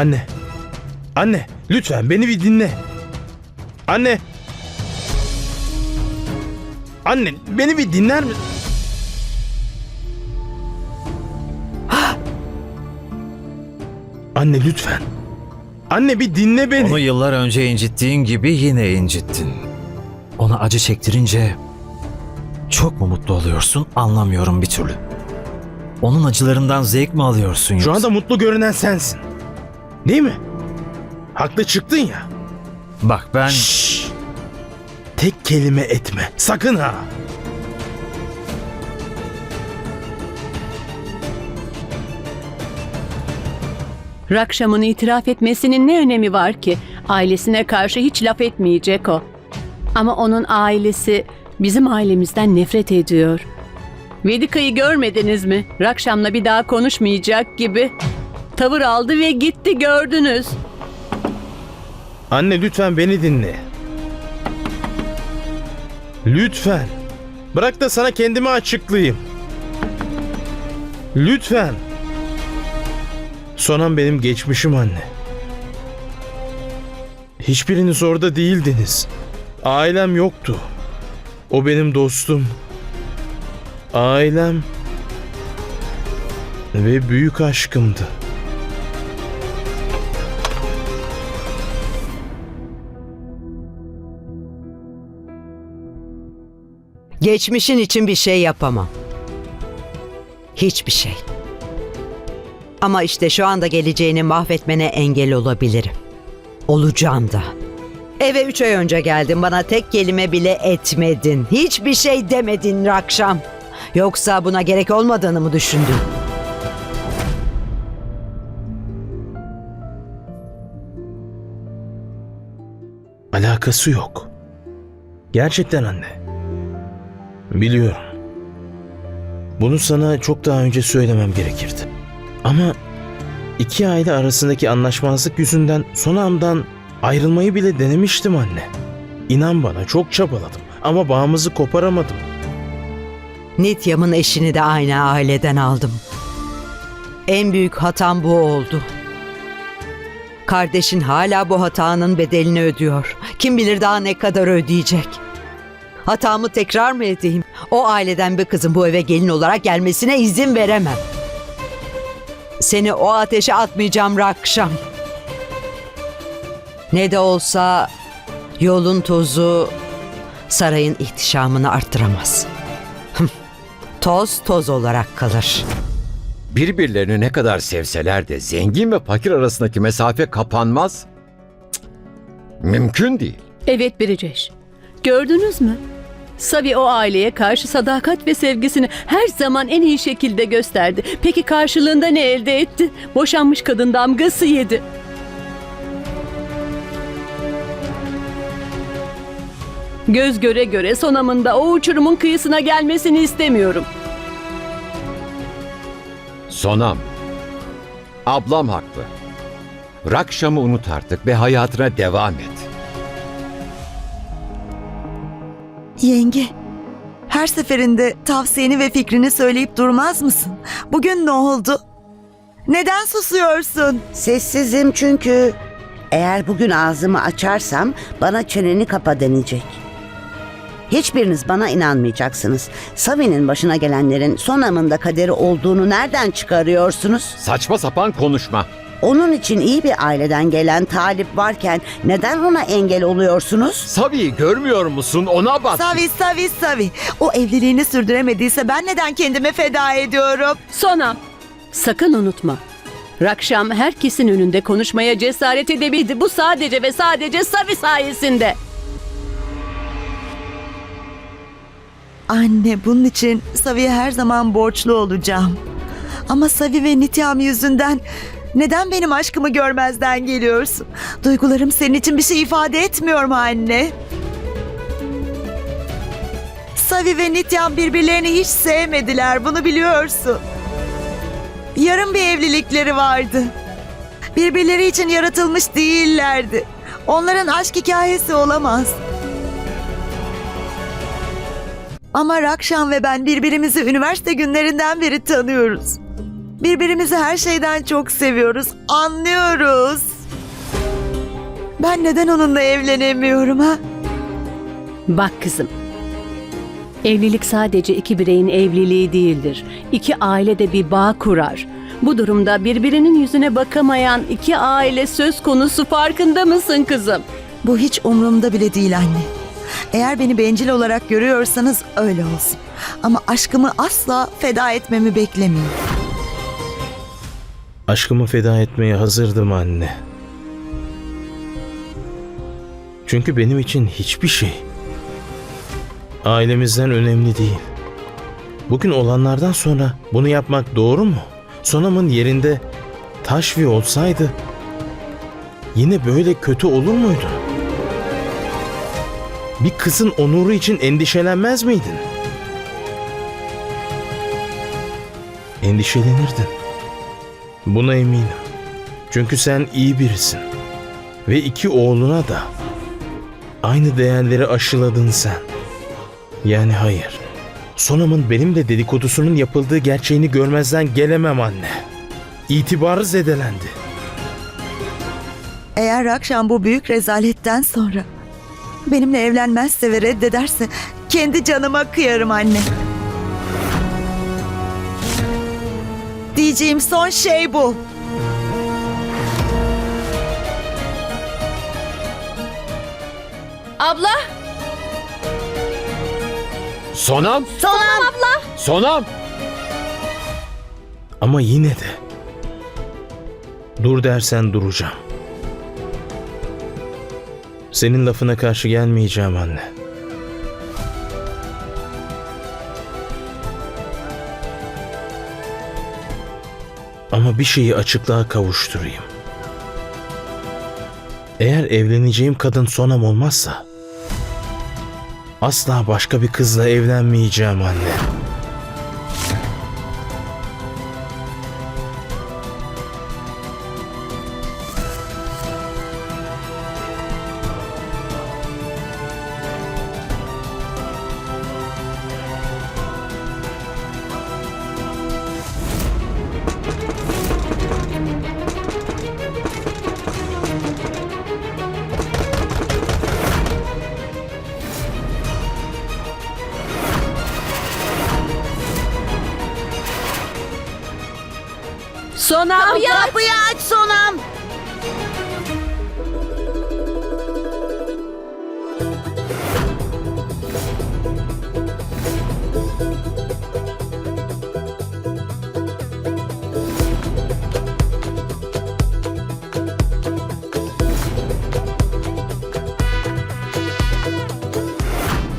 Anne. Anne lütfen beni bir dinle. Anne. Anne beni bir dinler misin? Anne lütfen. Anne bir dinle beni. Onu yıllar önce incittiğin gibi yine incittin. Ona acı çektirince çok mu mutlu oluyorsun anlamıyorum bir türlü. Onun acılarından zevk mi alıyorsun yoksa? Şu anda mutlu görünen sensin. Değil mi? Haklı çıktın ya. Bak ben... Şşş. Tek kelime etme. Sakın ha. Rakşam'ın itiraf etmesinin ne önemi var ki? Ailesine karşı hiç laf etmeyecek o. Ama onun ailesi bizim ailemizden nefret ediyor. Vedika'yı görmediniz mi? Rakşam'la bir daha konuşmayacak gibi. Tavır aldı ve gitti gördünüz. Anne lütfen beni dinle. Lütfen. Bırak da sana kendimi açıklayayım. Lütfen. Sonam benim geçmişim anne. Hiçbiriniz orada değildiniz. Ailem yoktu. O benim dostum. Ailem ve büyük aşkımdı. Geçmişin için bir şey yapamam. Hiçbir şey. Ama işte şu anda geleceğini mahvetmene engel olabilirim. Olacağım da. Eve üç ay önce geldin bana tek kelime bile etmedin. Hiçbir şey demedin Rakşam. Yoksa buna gerek olmadığını mı düşündün? Alakası yok. Gerçekten anne. Biliyorum. Bunu sana çok daha önce söylemem gerekirdi. Ama iki aile arasındaki anlaşmazlık yüzünden son andan ayrılmayı bile denemiştim anne. İnan bana çok çabaladım ama bağımızı koparamadım. Nityam'ın eşini de aynı aileden aldım. En büyük hatam bu oldu. Kardeşin hala bu hatanın bedelini ödüyor. Kim bilir daha ne kadar ödeyecek. Hatamı tekrar mı edeyim? O aileden bir kızın bu eve gelin olarak gelmesine izin veremem. Seni o ateşe atmayacağım Rakşam. Ne de olsa yolun tozu sarayın ihtişamını arttıramaz. Toz toz olarak kalır. Birbirlerini ne kadar sevseler de zengin ve fakir arasındaki mesafe kapanmaz. Cık, Mümkün değil. Evet Biriceş. Gördünüz mü? Savi o aileye karşı sadakat ve sevgisini her zaman en iyi şekilde gösterdi. Peki karşılığında ne elde etti? Boşanmış kadın damgası yedi. Göz göre göre sonamında o uçurumun kıyısına gelmesini istemiyorum. Sonam. Ablam haklı. Rakşam'ı unut artık ve hayatına devam et. Yenge, her seferinde tavsiyeni ve fikrini söyleyip durmaz mısın? Bugün ne oldu? Neden susuyorsun? Sessizim çünkü eğer bugün ağzımı açarsam bana çeneni kapa denecek. Hiçbiriniz bana inanmayacaksınız. Savi'nin başına gelenlerin son amında kaderi olduğunu nereden çıkarıyorsunuz? Saçma sapan konuşma. Onun için iyi bir aileden gelen talip varken neden ona engel oluyorsunuz? Sabi'yi görmüyor musun? Ona bak. Savi, Savi, Savi. O evliliğini sürdüremediyse ben neden kendimi feda ediyorum? Sona, sakın unutma. Rakşam herkesin önünde konuşmaya cesaret edebildi. Bu sadece ve sadece Savi sayesinde. Anne, bunun için Savi'ye her zaman borçlu olacağım. Ama Savi ve Nityam yüzünden neden benim aşkımı görmezden geliyorsun? Duygularım senin için bir şey ifade etmiyor mu anne? Savi ve Nityam birbirlerini hiç sevmediler, bunu biliyorsun. Yarım bir evlilikleri vardı. Birbirleri için yaratılmış değillerdi. Onların aşk hikayesi olamaz. Ama Rakşan ve ben birbirimizi üniversite günlerinden beri tanıyoruz. Birbirimizi her şeyden çok seviyoruz. Anlıyoruz. Ben neden onunla evlenemiyorum ha? Bak kızım. Evlilik sadece iki bireyin evliliği değildir. İki aile de bir bağ kurar. Bu durumda birbirinin yüzüne bakamayan iki aile söz konusu farkında mısın kızım? Bu hiç umurumda bile değil anne. Eğer beni bencil olarak görüyorsanız öyle olsun. Ama aşkımı asla feda etmemi beklemeyin. Aşkımı feda etmeye hazırdım anne. Çünkü benim için hiçbir şey ailemizden önemli değil. Bugün olanlardan sonra bunu yapmak doğru mu? Sonam'ın yerinde Taşvi olsaydı yine böyle kötü olur muydu? Bir kızın onuru için endişelenmez miydin? Endişelenirdin. Buna eminim. Çünkü sen iyi birisin. Ve iki oğluna da aynı değerleri aşıladın sen. Yani hayır. Sonam'ın benimle dedikodusunun yapıldığı gerçeğini görmezden gelemem anne. İtibarı zedelendi. Eğer Rakşan bu büyük rezaletten sonra benimle evlenmezse ve reddederse kendi canıma kıyarım anne. Diyeceğim son şey bu. Abla, Sonam! Sonam! Sonam! Ama yine de dur dersen duracağım. Senin lafına karşı gelmeyeceğim anne. Bir şeyi açıklığa kavuşturayım. Eğer evleneceğim kadın Sonam olmazsa asla başka bir kızla evlenmeyeceğim anne. Sona Kapıyı, kapıyı aç Sonam!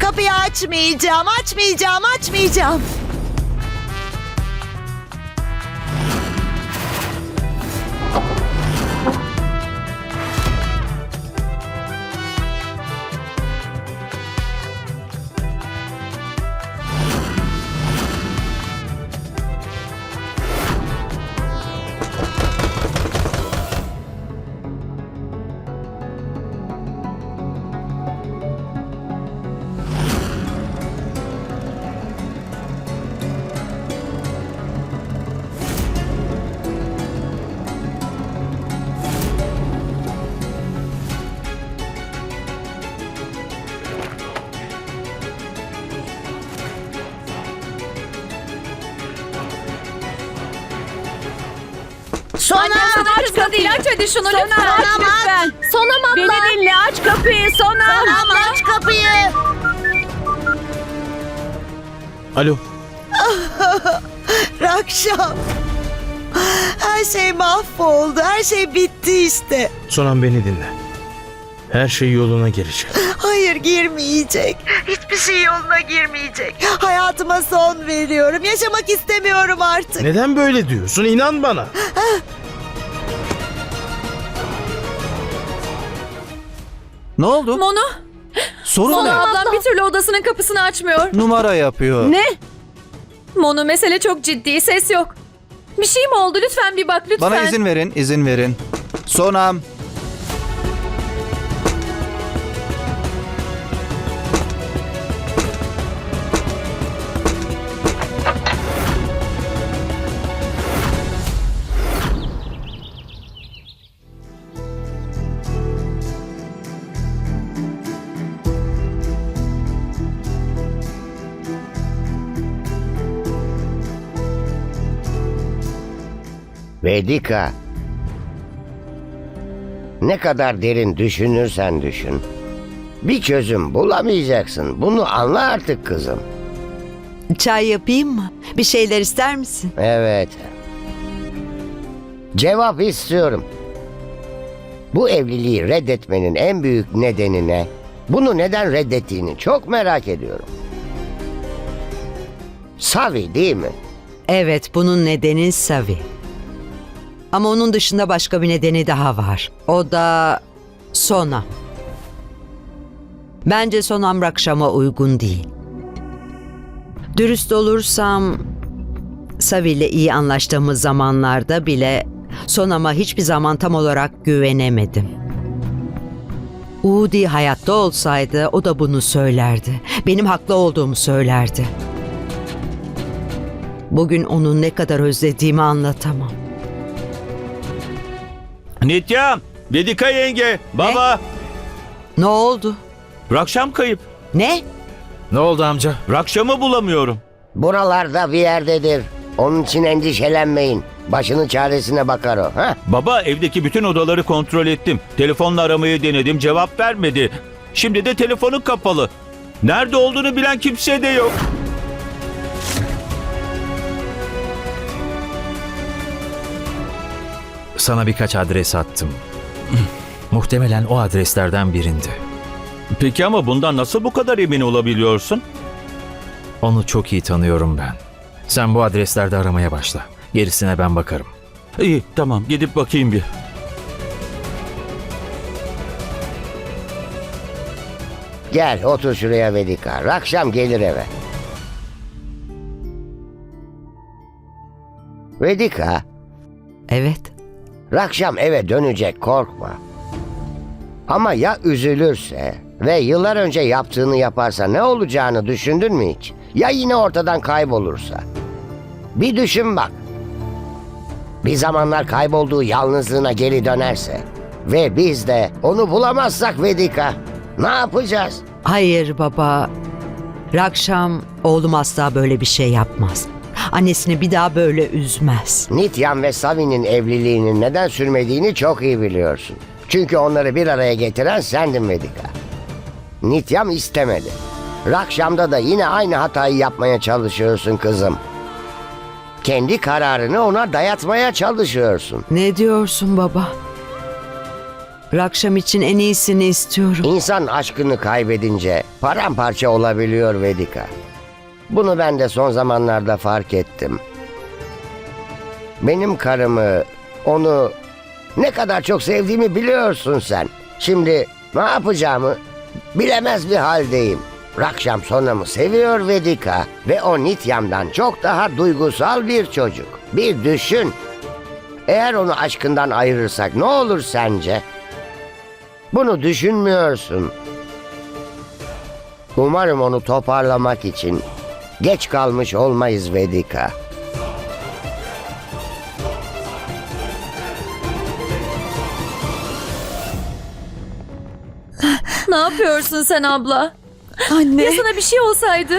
Kapıyı açmayacağım, açmayacağım, açmayacağım. Sonam! sana kızma değil. Aç hadi şunu lütfen. Sonam, Aç lütfen. Sonam abla. Beni dinle aç kapıyı Sona. Sonam aç kapıyı! Alo, Rakşam. Her şey mahvoldu, her şey bitti işte. Sonam beni dinle. Her şey yoluna girecek. Hayır girmeyecek. Şey yoluna girmeyecek. Hayatıma son veriyorum. Yaşamak istemiyorum artık. Neden böyle diyorsun? İnan bana. Ne oldu? Monu. Sorun Monu ne? ablam bir türlü odasının kapısını açmıyor. Numara yapıyor. Ne? Monu mesele çok ciddi. Ses yok. Bir şey mi oldu? Lütfen bir bak lütfen. Bana izin verin, izin verin. Sonam. Vedika. Ne kadar derin düşünürsen düşün. Bir çözüm bulamayacaksın. Bunu anla artık kızım. Çay yapayım mı? Bir şeyler ister misin? Evet. Cevap istiyorum. Bu evliliği reddetmenin en büyük nedeni ne? Bunu neden reddettiğini çok merak ediyorum. Savi değil mi? Evet, bunun nedeni Savi. Ama onun dışında başka bir nedeni daha var. O da Sona. Bence Sonam Rakşam'a uygun değil. Dürüst olursam Savi ile iyi anlaştığımız zamanlarda bile Sonam'a hiçbir zaman tam olarak güvenemedim. Udi hayatta olsaydı o da bunu söylerdi. Benim haklı olduğumu söylerdi. Bugün onu ne kadar özlediğimi anlatamam. Nityam, Vedika yenge, baba. Ne oldu? Rakşam kayıp. Ne? Ne oldu amca? Rakşamı bulamıyorum. Buralarda bir yerdedir. Onun için endişelenmeyin. Başının çaresine bakar o. Ha? Baba evdeki bütün odaları kontrol ettim. Telefonla aramayı denedim, cevap vermedi. Şimdi de telefonu kapalı. Nerede olduğunu bilen kimse de yok. Sana birkaç adres attım. Muhtemelen o adreslerden birinde. Peki ama bundan nasıl bu kadar emin olabiliyorsun? Onu çok iyi tanıyorum ben. Sen bu adreslerde aramaya başla. Gerisine ben bakarım. İyi, tamam. Gidip bakayım bir. Gel otur şuraya Vedika. Akşam gelir eve. Vedika, Evet. Rakşam eve dönecek korkma. Ama ya üzülürse ve yıllar önce yaptığını yaparsa ne olacağını düşündün mü hiç? Ya yine ortadan kaybolursa? Bir düşün bak. Bir zamanlar kaybolduğu yalnızlığına geri dönerse ve biz de onu bulamazsak Vedika ne yapacağız? Hayır baba. Rakşam oğlum asla böyle bir şey yapmaz. Annesini bir daha böyle üzmez. Nityam ve Savi'nin evliliğinin neden sürmediğini çok iyi biliyorsun. Çünkü onları bir araya getiren sendin Vedika. Nityam istemedi. Rakşam'da da yine aynı hatayı yapmaya çalışıyorsun kızım. Kendi kararını ona dayatmaya çalışıyorsun. Ne diyorsun baba? Rakşam için en iyisini istiyorum. İnsan aşkını kaybedince paramparça olabiliyor Vedika. Bunu ben de son zamanlarda fark ettim. Benim karımı, onu ne kadar çok sevdiğimi biliyorsun sen. Şimdi ne yapacağımı bilemez bir haldeyim. Rakşam Sonam'ı seviyor Vedika ve o Nityam'dan çok daha duygusal bir çocuk. Bir düşün. Eğer onu aşkından ayırırsak ne olur sence? Bunu düşünmüyorsun. Umarım onu toparlamak için geç kalmış olmayız Vedika. Ne yapıyorsun sen abla? Anne, Ya sana bir şey olsaydı?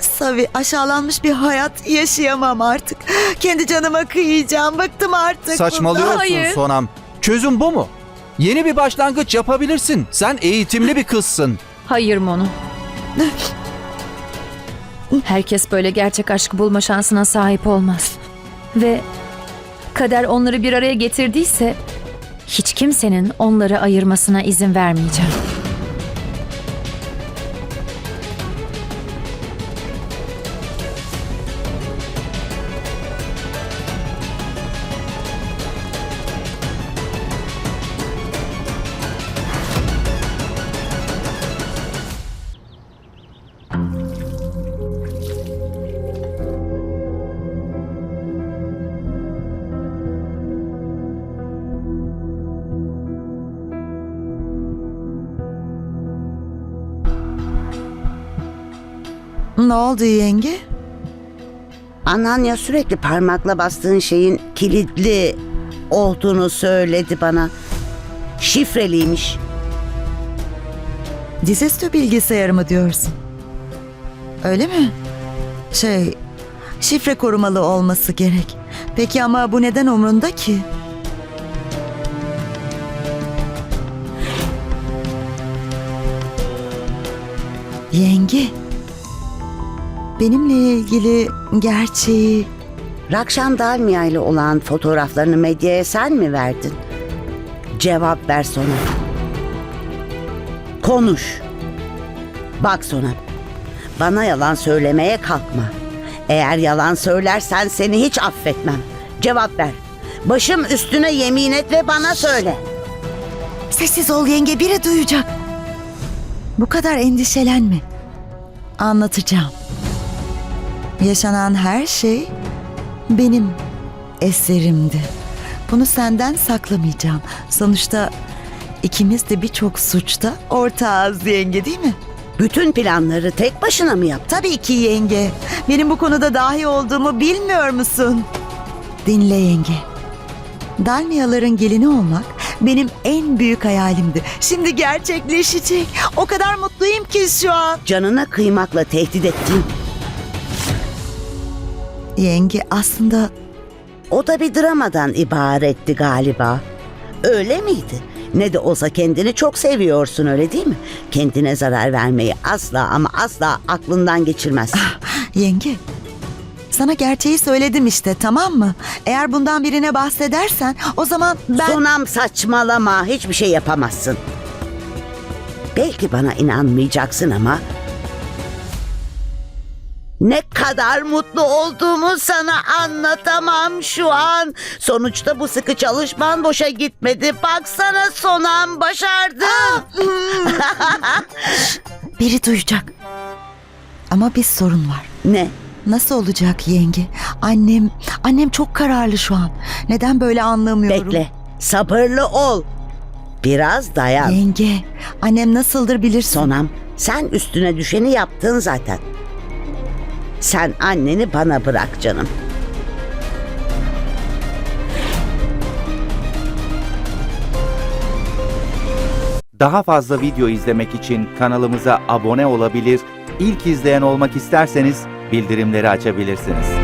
Savi aşağılanmış bir hayat yaşayamam artık. Kendi canıma kıyacağım. Bıktım artık. Saçmalıyorsun Hayır. Sonam. Çözüm bu mu? Yeni bir başlangıç yapabilirsin. Sen eğitimli bir kızsın. Hayır Monu. Herkes böyle gerçek aşkı bulma şansına sahip olmaz. Ve kader onları bir araya getirdiyse hiç kimsenin onları ayırmasına izin vermeyeceğim. Ne oldu yenge? Ananya sürekli parmakla bastığın şeyin kilitli olduğunu söyledi bana. Şifreliymiş. Dizüstü bilgisayarı mı diyorsun? Öyle mi? Şey, şifre korumalı olması gerek. Peki ama bu neden umrunda ki? Yenge. Benimle ilgili gerçeği Rakşam Dalmia ile olan fotoğraflarını medyaya sen mi verdin? Cevap ver Sonam. Konuş. Bak Sonam. Bana yalan söylemeye kalkma. Eğer yalan söylersen seni hiç affetmem. Cevap ver. Başım üstüne yemin et ve bana söyle. Sessiz ol yenge biri duyacak. Bu kadar endişelenme. Anlatacağım. Yaşanan her şey benim eserimdi. Bunu senden saklamayacağım. Sonuçta ikimiz de birçok suçta ortağız yenge değil mi? Bütün planları tek başına mı yaptın? Tabii ki yenge. Benim bu konuda dahi olduğumu bilmiyor musun? Dinle yenge. Dalmiyaların gelini olmak benim en büyük hayalimdi. Şimdi gerçekleşecek. O kadar mutluyum ki şu an. Canına kıymakla tehdit ettin. Yenge aslında O da bir dramadan ibaretti galiba. Öyle miydi? Ne de olsa kendini çok seviyorsun öyle değil mi? Kendine zarar vermeyi asla ama asla aklından geçirmez. yenge. Sana gerçeği söyledim işte tamam mı? Eğer bundan birine bahsedersen o zaman ben... Sonam saçmalama hiçbir şey yapamazsın. Belki bana inanmayacaksın ama... Ne kadar mutlu olduğumu sana anlatamam şu an. Sonuçta bu sıkı çalışman boşa gitmedi. Baksana Sonam başardım. Biri duyacak. Ama bir sorun var. ne? Nasıl olacak yenge? Annem, annem çok kararlı şu an. Neden böyle anlamıyorum. Bekle. Sabırlı ol. Biraz dayan. Yenge, annem nasıldır bilirsin. Sonam, sen üstüne düşeni yaptın zaten. Sen anneni bana bırak canım. Daha fazla video izlemek için kanalımıza abone olabilir, ilk izleyen olmak isterseniz bildirimleri açabilirsiniz.